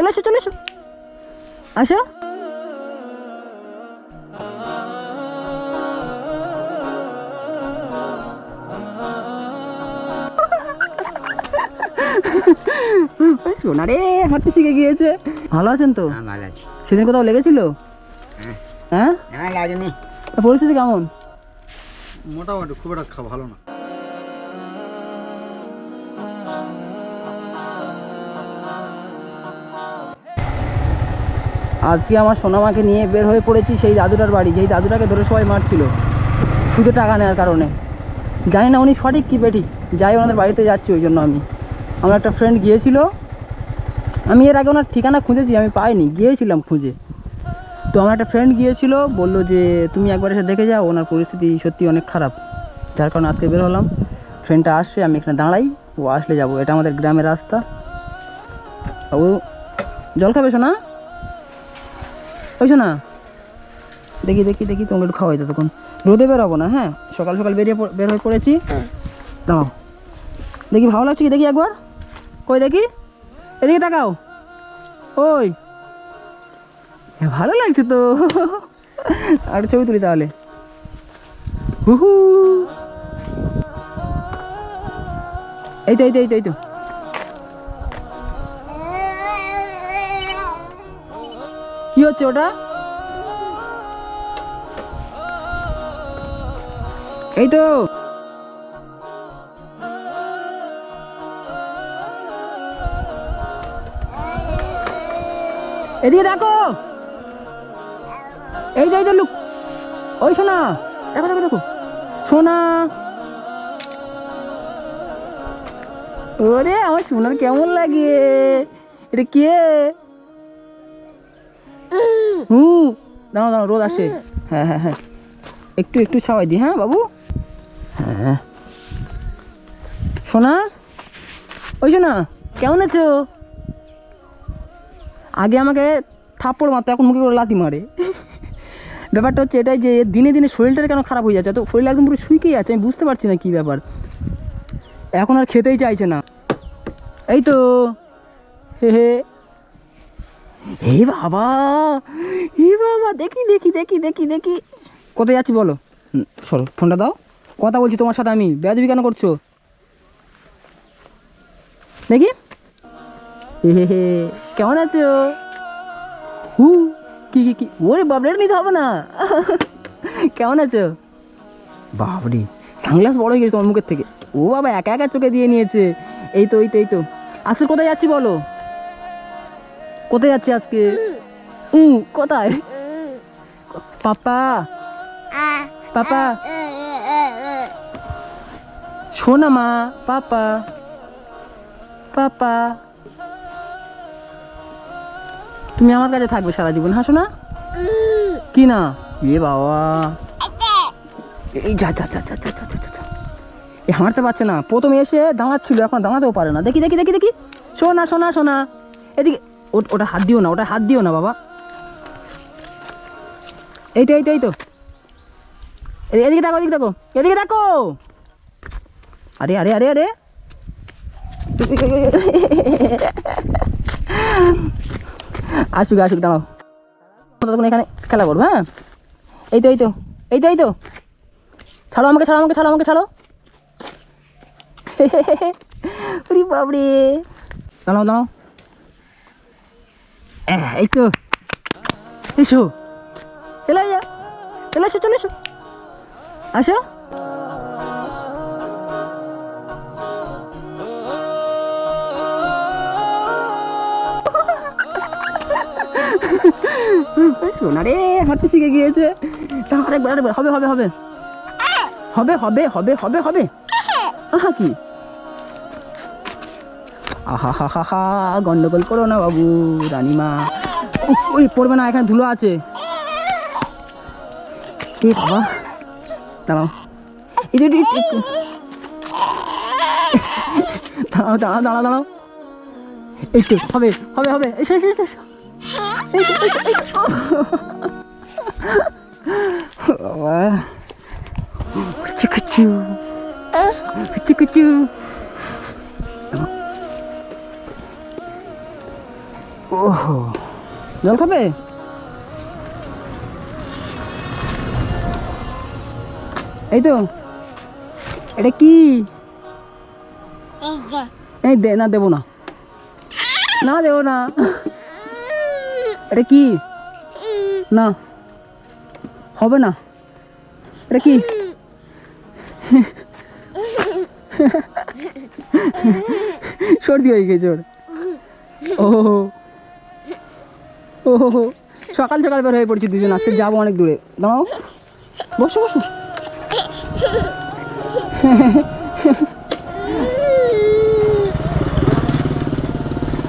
চলে এসো চলে এসো। আসো। সোনা রে হাঁটতে শিখে গিয়েছে। ভালো আছেন তো? হ্যাঁ ভালো আছি। সেদিন কোথাও লেগেছিল? হ্যাঁ। হ্যাঁ? লাগেনি। পরিস্থিতি কেমন? মোটামুটি খুব একটা ভালো না। আজকে আমার সোনামাকে নিয়ে বের হয়ে পড়েছি সেই দাদুটার বাড়ি। যেই দাদুটাকে ধরে সবাই মারছিল। শুধু টাকা নেওয়ার কারণে। জানি না উনি সঠিক কি বেঠিক যাই ওনাদের বাড়িতে যাচ্ছি ওই জন্য আমি। আমার একটা ফ্রেন্ড গিয়েছিল। আমি এর আগে ওনার ঠিকানা খুঁজেছি, আমি পাইনি। গিয়েছিলাম খুঁজে। তো আমার একটা ফ্রেন্ড গিয়েছিল, বলল যে, তুমি একবার এসে দেখে যাও, ওনার পরিস্থিতি সত্যি অনেক খারাপ। যার কারণে আজকে বের হলাম। ফ্রেন্ডটা আসছে, আমি এখানে দাঁড়াই, ও আসলে যাব। এটা আমাদের গ্রামের রাস্তা। ও, জল খাবে শোনা ওই না? দেখি দেখি দেখি তোমাকে একটু খাওয়াই তখন। রোদে বেরোবো না হ্যাঁ? সকাল সকাল বেরিয়ে বের হয়ে পড়েছি। দাঁড়াও। দেখি ভালো লাগছে কি? দেখি একবার। কই দেখি? এদিকে তাকাও। ওই। ভালো লাগছে তো। আর ছবি তুলি তাহলে। হুহু। এই তো এই তো এই তো এই তো। কি হচ্ছে ওটা? এই তো। এদিকে দেখো। এই তো এই তো লুক। ওই সোনা। দেখো দেখো দেখো। সোনা। ওরে, আমার সোনার কেমন লাগে? এটা কে? হুম দাঁড়াও দাঁড়াও রোদ আসে। হ্যাঁ হ্যাঁ হ্যাঁ। একটু একটু ছাওয়াই দিই হ্যাঁ বাবু? হ্যাঁ সোনা? ওই সোনা কেমন আছো? আগে আমাকে থাপ্পড় মারতো এখন মুখে করে লাথি মারে। ব্যাপারটা হচ্ছে এটাই যে দিনে দিনে শরীরটা কেন খারাপ হয়ে যাচ্ছে? তো শরীর একদম পুরো শুকিয়ে যাচ্ছে আমি বুঝতে পারছি না কী ব্যাপার। এখন আর খেতেই চাইছে না। এই তো হে হে। হে বাবা হে বাবা, দেখি দেখি দেখি দেখি দেখি। কোথায় যাচ্ছি বলো? সরো, ফোনটা দাও। কথা বলছি তোমার সাথে আমি। বেয়াদবি কেন করছ? দেখি। হে হে কেমন আছো? হু, কি কি কি? ওরে বাবরে নিতে হবে না। কেমন আছো? বাবরে সানগ্লাস বড় হয়ে গেছে তোমার মুখের থেকে। ও বাবা, একা একা চোখে দিয়ে নিয়েছে। এই তো এই তো এই তো। আজকে কোথায় যাচ্ছি বলো? কোথায় যাচ্ছি আজকে? উ কোথায়? পাপা। পাপা। শোনা মা পাপা। পাপা। তুমি আমার কাছে থাকবে সারা জীবন হাসো না কি না? এ বাবা। এই যা যা যা যা যা যা, যা। এ হাঁটতে পারছে না। প্রথমে এসে দাঁড়াচ্ছিল এখন দাঁড়াতেও পারে না। দেখি দেখি দেখি দেখি। শোনা শোনা শোনা। এদিকে ওটা হাত দিও না, ওটা হাত দিও না বাবা। এই তো এই তো এদিকে দেখো এদিকে দেখো এদিকে দেখো। আরে আরে আরে আরে। আসুক আসুক, দাঁড়াও। ততক্ষণ এখানে খেলা করব হ্যাঁ? এই তো এই তো এই তো এই তো। ছাড়ো আমাকে ছাড়ো আমাকে ছাড়ো আমাকে, ছাড়ো। বাবরে দাঁড়াও দাঁড়াও। এই তো এসো চলে যা চলে এসো চলে এসো আসো সোনা রে হাঁটতে শিখে গিয়েছে। তা আরেকবার আরেকবার। হবে হবে হবে। হবে হবে হবে হবে হবে। আহা কি? আহা হা হা হা গন্ডগোল করো না বাবু, রানিমা। ওই পড়বে না, এখানে ধুলো আছে। এ বাবা, দাঁড়াও। এই যে দাঁড়াও দাঁড়াও দাঁড়াও দাঁড়াও। এই তো হবে হবে হবে। এসো এসো এসো। বাবা, কুচু কুচু। কুচু কুচু। ওহো। জল খাবে? এই তো। এটা কি? এই দে, না, দেবো না। না, দেবো না। এটা কি? না। হবে না। এটা কি? সর্দি হয়ে গেছে ওর। ও ও সকাল সকাল বের হয়ে পড়ছি দুজন, আজকে যাব অনেক দূরে। দাঁড়াও। বসো বসো।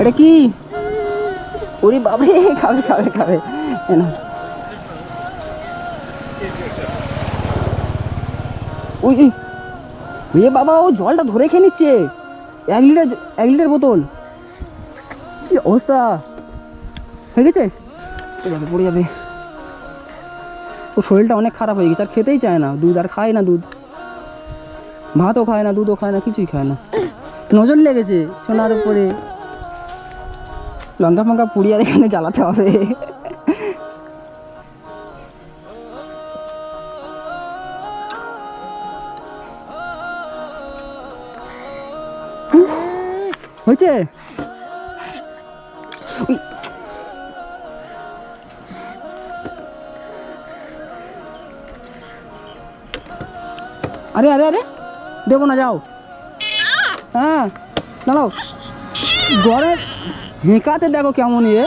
এটা কি? ওরে বাবা খাবে খাবে খাবে। ওই ওই। ওই বাবা, ও জলটা ধরে খেয়ে নিচ্ছে। এক লিটার এক লিটার বোতল। কি অবস্থা? হয়ে গেছে পড়ে যাবে পড়ে যাবে। ও শরীরটা অনেক খারাপ হয়ে গেছে, আর খেতেই চায় না। দুধ আর খায় না দুধ। ভাতও খায় না, দুধও খায় না, কিছুই খায় না। নজর লেগেছে সোনার উপরে। লঙ্কা ফঙ্কা পুড়িয়ে আর এখানে জ্বালাতে হবে। হয়েছে? আরে আরে আরে দেবো না যাও হ্যাঁ দাঁড়াও গড়ে হেঁকাতে দেখো কেমন ইয়ে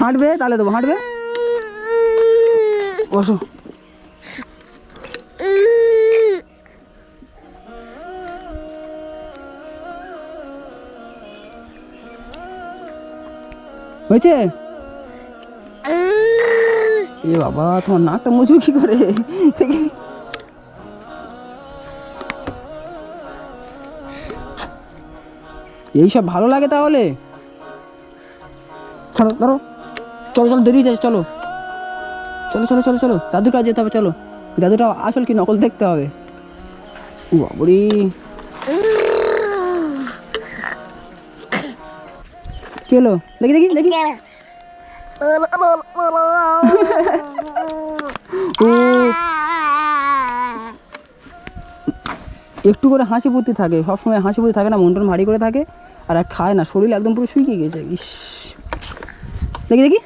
হাঁটবে তাহলে দেবো হাঁটবে বসো হয়েছে এ বাবা, তোমার নাকটা মুছু কি করে? এইসব ভালো লাগে তাহলে? চলো ধরো চলো চলো, দেরি যাচ্ছে, চলো। চলো চলো চলো চলো। দাদুর কাছে যেতে হবে, চলো। দাদুটা আসল কি নকল দেখতে হবে? ও বাবরি। কি হলো? দেখি দেখি দেখি। একটু করে হাসি ফুর্তি থাকে সবসময় হাসি ফুর্তি থাকে না মন টন ভারী করে থাকে আর আর খায় না শরীর একদম পুরো শুকিয়ে গেছে ইস দেখি দেখি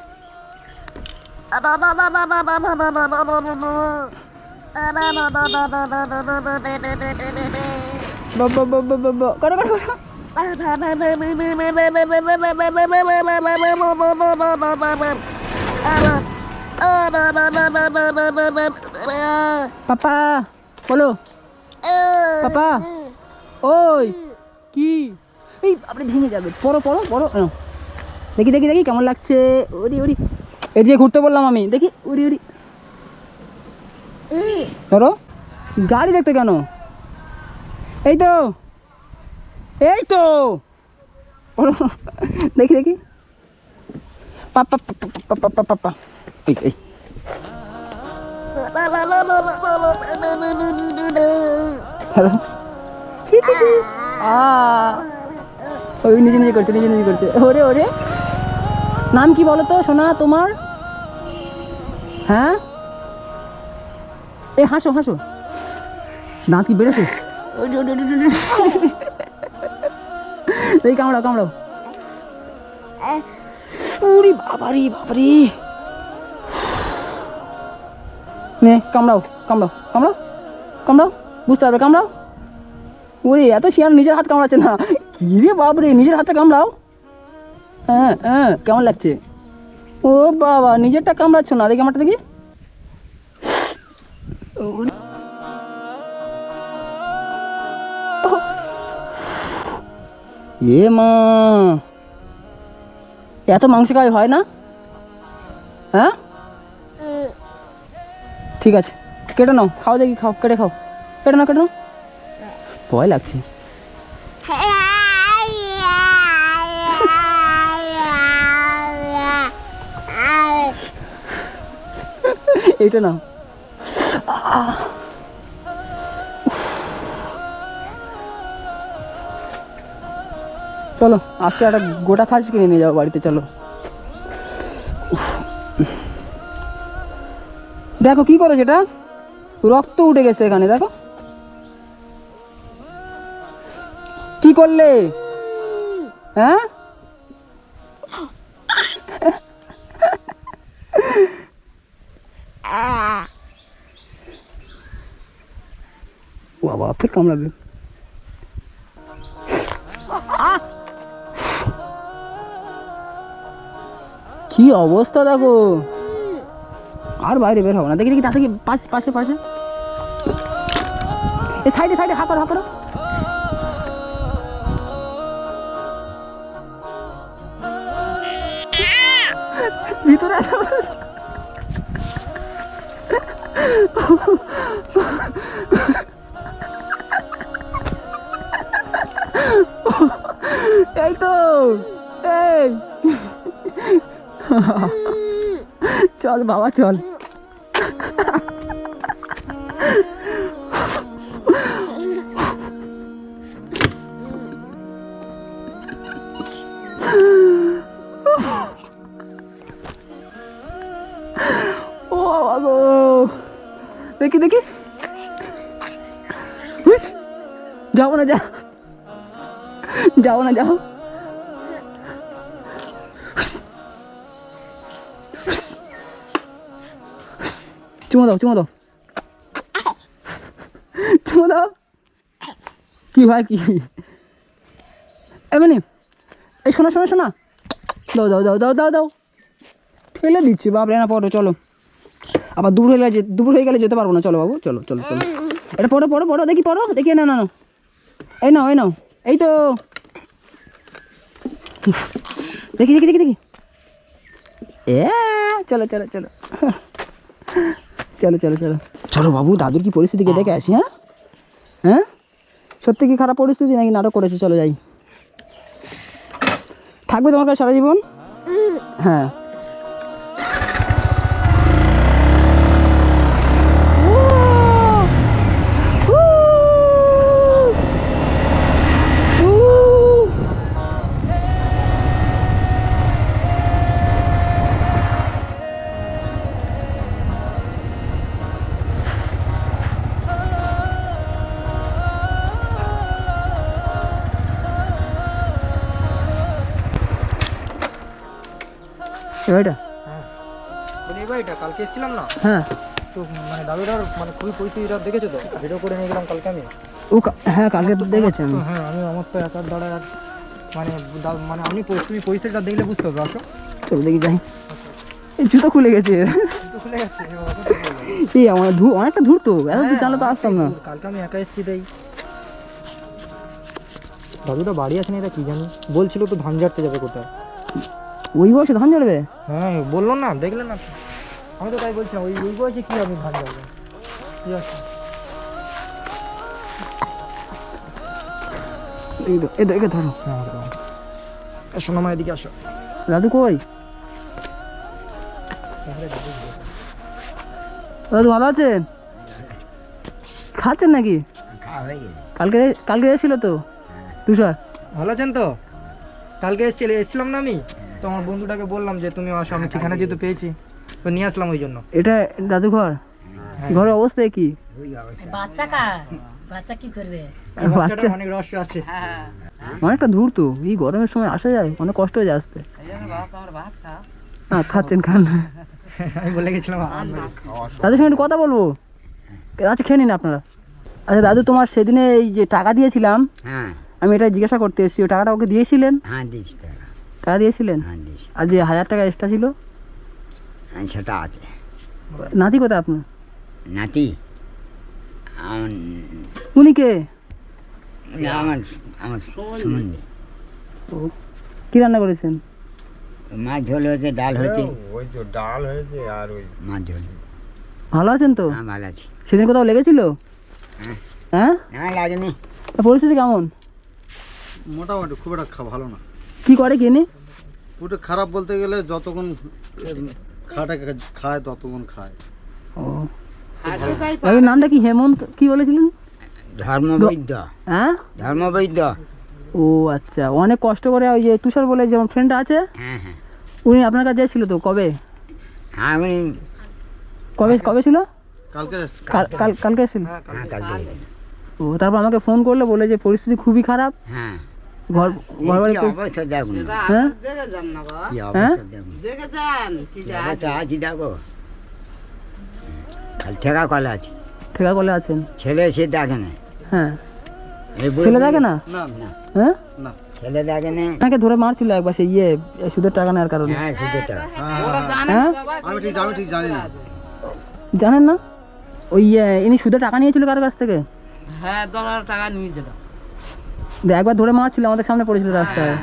বাবা বাবা বাবা করো করো করো পাপা বলো। পাপা ওই কি? এই আপনি ভেঙে যাবে। পড়ো পড়ো পড়ো। দেখি দেখি দেখি কেমন লাগছে। ওরি ওরি। এদিকে ঘুরতে বললাম আমি। দেখি উড়ি উড়ি ধরো। গাড়ি দেখতে কেন? এই তো। এই তো। দেখি দেখি। Papa hello. ওই নিজে নিজে করছে, নিজে নিজে করছে। ওরে ওরে। নাম কি বলো তো, সোনা, তোমার? হ্যাঁ? এ, হাসো হাসো। দাঁত কি বেড়েছে ওরে, ওরে, ওরে, ওরে, ওরে। এই কামড়াও কামড়াও। উরি বাবারি বাবারি। নে, কামড়াও কামড়াও কামড়াও কামড়াও, বুঝতে হবে কামড়াও। ওরে এত শিয়ান নিজের হাত কামড়াচ্ছে না। কি বাবরে নিজের হাতে কামড়াও? হ্যাঁ হ্যাঁ কেমন লাগছে? ও বাবা, নিজেরটা কামড়াচ্ছ না, দেখি আমারটা দেখি। এ মা, এত মাংস খাওয়াই হয় না? হ্যাঁ? ঠিক আছে, কেটে নাও, খাও দেখি, খাও, কেটে খাও। কেটে নাও কেটে নাও। ভয় লাগছে। এইটা নাও। আহ। চলো, আজকে একটা গোটা খাস কিনে নিয়ে যাব বাড়িতে, চলো। দেখো কি করে সেটা রক্ত উঠে গেছে এখানে, দেখো। কি করলে? হ্যাঁ? বাবা ফের কামড়াবে। কি অবস্থা দেখো? আর বাইরে বের হব না। দেখি দেখি তাতে পাশে পাশে পাশে। এ, সাইডে সাইডে, হা করো হা করো। ভিতরে এই তো, এই। চল বাবা চল। ও বাবা দেখি দেখি। যাব না যা যাও না যাও। চুমো দাও চুমো দাও। চুমো দাও। কি হয় কি? এমনি এই শোনা শোনা শোনা। দাও দাও দাও দাও দাও দাও। ঠেলে দিচ্ছি বাবরে না পড়ো, চলো। আবার দূর হয়ে গেলে দূর হয়ে গেলে যেতে পারব না, চলো বাবু, চলো চলো চলো। এটা পড়ো পড়ো পড়ো, দেখি পড়ো, দেখি না না এই নাও এই নাও, এই তো। দেখি দেখি দেখি দেখি। এ, চলো চলো চলো। চলো চলো চলো। চলো বাবু দাদুর কি পরিস্থিতি গিয়ে দেখে আসি হ্যাঁ? হ্যাঁ? সত্যি কি খারাপ পরিস্থিতি নাকি নাটক করেছে? চলো যাই। থাকবে তোমার কাছে সারা জীবন? হ্যাঁ। হ্যাঁ। তো মানে দাদুটার মানে খুবই পরিস্থিতিটা দেখেছ তো? ভিডিও করে নিয়ে গেলাম কালকে আমি। ও হ্যাঁ কালকে তো দেখেছি আমি। হ্যাঁ আমি আমার তো একার আর মানে মানে আমি তুমি পরিস্থিতিটা দেখলে বুঝতে হবে আসো। চলো দেখি যাই। এই জুতো খুলে গেছে। খুলে? এই আমার ধূ অনেকটা দূর তো এত দূর জানলে তো আসতাম না? কালকে আমি একা এসেছি তাই। দাদুটা বাড়ি আছে না এটা কি জানি? বলছিল তো ধান ঝাড়তে যাবে কোথায়। ওই বয়সে ধান ঝাড়বে? হ্যাঁ বলল না দেখলে না। আমি তো তাই বলছিলাম ওই ওই বয়সে কি আমি ধান ঝাড়বে কি আছে। একে ধরো। মা এদিকে আসো। দাদু কই? দাদু ভালো আছেন খাচ্ছেন নাকি? কালকে কালকে এসেছিল তো? তুষার। ভালো আছেন তো? কালকে এসেছিল এসেছিলাম না আমি? তো আমার বন্ধুটাকে বললাম যে তুমি আসো আমি ঠিকানা যেহেতু পেয়েছি। তো নিয়ে আসলাম ওই জন্য। এটা দাদু ঘর ঘরের অবস্থা কি বাচ্চা কার? বাচ্চা কি করবে? বাচ্চা। অনেক রহস্য আছে। অনেকটা দূর তো। এই গরমের সময় আসা যায় অনেক কষ্ট হয়ে যায় আসতে। হ্যাঁ খাচ্ছেন খান। আমি বলে গেছিলাম দাদুর সঙ্গে একটু কথা বলব? আচ্ছা খেয়ে নিন আপনারা। আচ্ছা দাদু তোমার সেদিনে এই যে টাকা দিয়েছিলাম হ্যাঁ। আমি এটা জিজ্ঞাসা করতে এসেছি ওই টাকাটা ওকে দিয়েছিলেন? হ্যাঁ দিয়েছি টাকা। টাকা দিয়েছিলেন? হ্যাঁ দিয়েছি। আর যে হাজার টাকা এক্সট্রা ছিল? হ্যাঁ, সেটা আছে। নাতি কোথায় আপনার? নাতি? উনি কে? আমার আমার সম্বন্ধে ও কী রান্না করেছেন? মাছ ঝোল হয়েছে ডাল হয়েছে। ওই তো ডাল হয়েছে আর ওই মাছ ঝোল। ভালো আছেন তো? হ্যাঁ ভালো আছি। সেদিন কোথাও লেগেছিল? হ্যাঁ। হ্যাঁ? হ্যাঁ লাগেনি। পরিস্থিতি কেমন? মোটামুটি খুব একটা ভালো না। কি করে কিনে পুরো খারাপ বলতে গেলে যতক্ষণ খাটা খায় ততক্ষণ খায়। ও। দাদুর নামটা কি হেমন্ত কি বলেছিলেন? ধর্মবৈদ্য। হ্যাঁ? ধর্মবৈদ্য। ও আচ্ছা। অনেক কষ্ট করে ওই যে তুষার বলে যে ফ্রেন্ড আছে হ্যাঁ হ্যাঁ। উনি আপনার কাছে ছিল তো কবে? আমি কবে কবে ছিল? কাল কাল- কালকে এসেছিল? হ্যাঁ ও তারপর আমাকে ফোন করল বলে যে পরিস্থিতি খুবই খারাপ। হ্যাঁ। হ্যাঁ? কি হ্যাঁ? ঠেকা কলা আছে। ঠেকা আছেন? ছেলে সে দেখে না। হ্যাঁ। ছেলে দেখে না? না হ্যাঁ? ছেলে দেখে না। আপনাকে ধরে মারছিল একবার সেই ইয়ে সুদের টাকা নেওয়ার কারণে। হ্যাঁ শুধু টাকা। হ্যাঁ জানেন না? ওই ইয়ে, ইনি সুদে টাকা নিয়েছিল কারোর কাছ থেকে? হ্যাঁ দশ টাকা নিয়েছিল। একবার ধরে মারছিল আমাদের সামনে পড়েছিল রাস্তায়।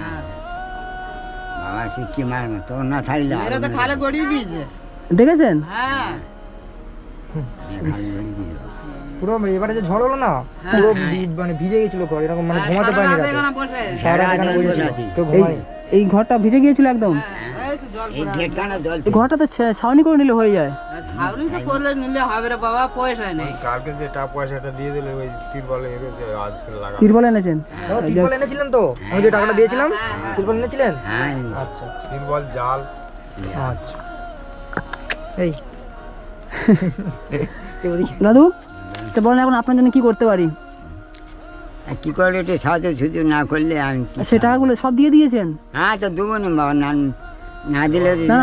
বাবা সে কি মারবে? তোর না থাকলে এরা তো খালে গড়িয়ে দিয়েছে। দেখেছেন? হ্যাঁ। পুরো এবারে যে ঝড় হলো না পুরো মানে ভিজে গেছিল ঘর এরকম মানে ঘুমাতে পারিনি রাতে। সারা রাত। কেউ এই ঘরটা ভিজে গিয়েছিল একদম? ঘরটা তো ছাউনি করে নিলে হয়ে যায়। ছাউনি তো করলে নিলে হবে রে বাবা পয়সা নেই। কালকে যে টাকা পয়সাটা দিয়ে দিলে ওই তিরবলে এনেছে আজকে লাগা তিরপল এনেছেন? ও, এনেছিলেন তো? আমি যে টাকাটা দিয়েছিলাম তিরপল এনেছিলেন? হ্যাঁ। আচ্ছা তিরবল জাল। আচ্ছা। এই। দাদু তো বলেন এখন আপনার জন্য কি করতে পারি? আর কি করে একটু সাহায্য সুযোগ না করলে আমি সে টাকাগুলো সব দিয়ে দিয়েছেন? হ্যাঁ তো দেবো না বাবা না না দিলে না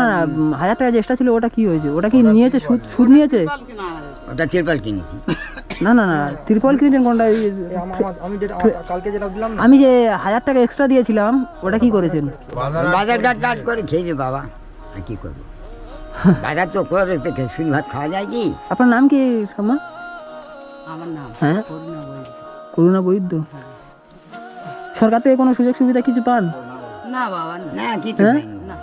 হাজার টাকা যে extra ছিল ওটা কি হয়েছে? ওটা কি নিয়েছে? সুদ সুদ নিয়েছে? ওটা তিরপাল কিনেছি। না না না তিরপল কিনেছেন কোনটা? আমি যেটা কালকে যেটা দিলাম আমি যে হাজার টাকা এক্সট্রা দিয়েছিলাম ওটা কি করেছেন? বাজার ডাট ডাট করে খেয়েছি বাবা। আর কি করব? বাজার তো করে দেখতে শুন ভাত খাওয়া যায় কি? আপনার নাম কি সমা আমার নাম হ্যাঁ? করুণা বৈদ্য। সরকার থেকে কোনো সুযোগ সুবিধা কিছু পান? না বাবা না। কিছু হ্যাঁ? না।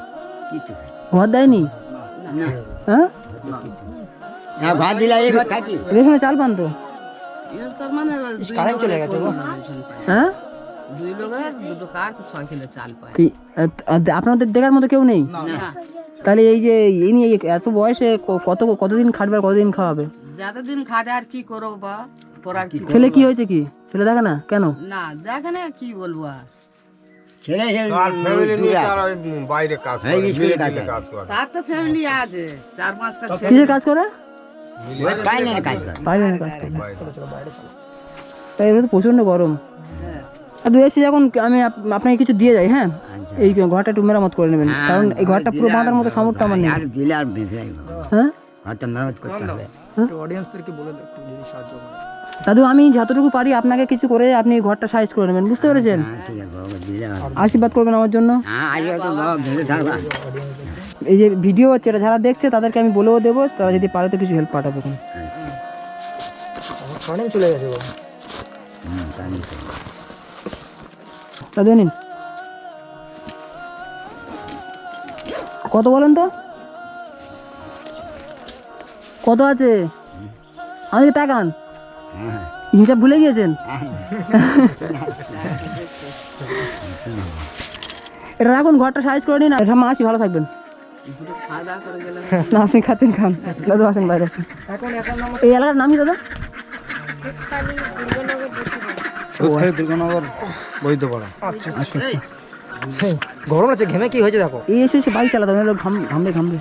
ঘর দেয়নি হ্যাঁ? ভাত দিলে এই থাকি। রেশনে চাল পান তো এর তার মানে কারেন্ট চলে গেছে। হ্যাঁ? দুই লোকের দুটো কার তো ছয় কিলো চাল পায়। কি আ- আ- আপনাদের দেখার মতো কেউ নেই? তাহলে এই যে এই নিয়ে এত বয়সে কত কতদিন খাটবে আর কতদিন খাওয়াবে? যতদিন খাটে আর কি করব বা ছেলে কি হয়েছে কি? ছেলে দেখে না? কেন? না দেখে না কি বলব আর। ছেলে ছেলে ফ্যামিলি নিয়ে তার ওই বাইরে কাজ করে স্কুলে কাজ করে। তার তো ফ্যামিলি আছে চার পাঁচটা ছেলে। কিসের কাজ করে? ওই কাজ করে। বাইরে কাজ করে তাই এবার তো প্রচণ্ড গরম। আর দু এসে যখন আমি আপ- আপনাকে কিছু দিয়ে যাই হ্যাঁ? আচ্ছা। এই ঘরটা একটু মেরামত করে নেবেন। কারণ এই ঘরটা পুরো বাঁধার মতো সামর্থ্য আমার নেই। আর দিলে আর বেঁচে হ্যাঁ? ঘরটা মেরামত করতে হবে। অডিয়েন্সদেরকে বলে একটু যদি সাহায্য করে দাদু আমি যতটুকু পারি আপনাকে কিছু করে আপনি ঘরটা সাইজ করে নেবেন বুঝতে পেরেছেন? হ্যাঁ। আশীর্বাদ করবেন আমার জন্য। হ্যাঁ এই যে ভিডিও হচ্ছে এটা যারা দেখছে তাদেরকে আমি বলেও দেবো তারা যদি পারে তো কিছু হেল্প পাঠাবে আচ্ছা। চলে গেছে। দাদু নিন। কত বলেন তো? কত আছে? আমাকে টাকান। হ্যাঁ হিসাব ভুলে গিয়েছেন? এটা রাখুন ঘরটা সাইজ করে নিন এটা মা আসি ভালো থাকবেন। দুটো খাওয়া দাওয়া করে গেলে না আপনি খাচ্ছেন খান। দাদু আসেন বাইরে। এই এলাকার নাম কি দাদা? আচ্ছা আচ্ছা। গরম আছে ঘেমে কি হয়েছে দেখো? এই এসে এসে বাইক চালাতে হবে ঘামবে ঘামবে।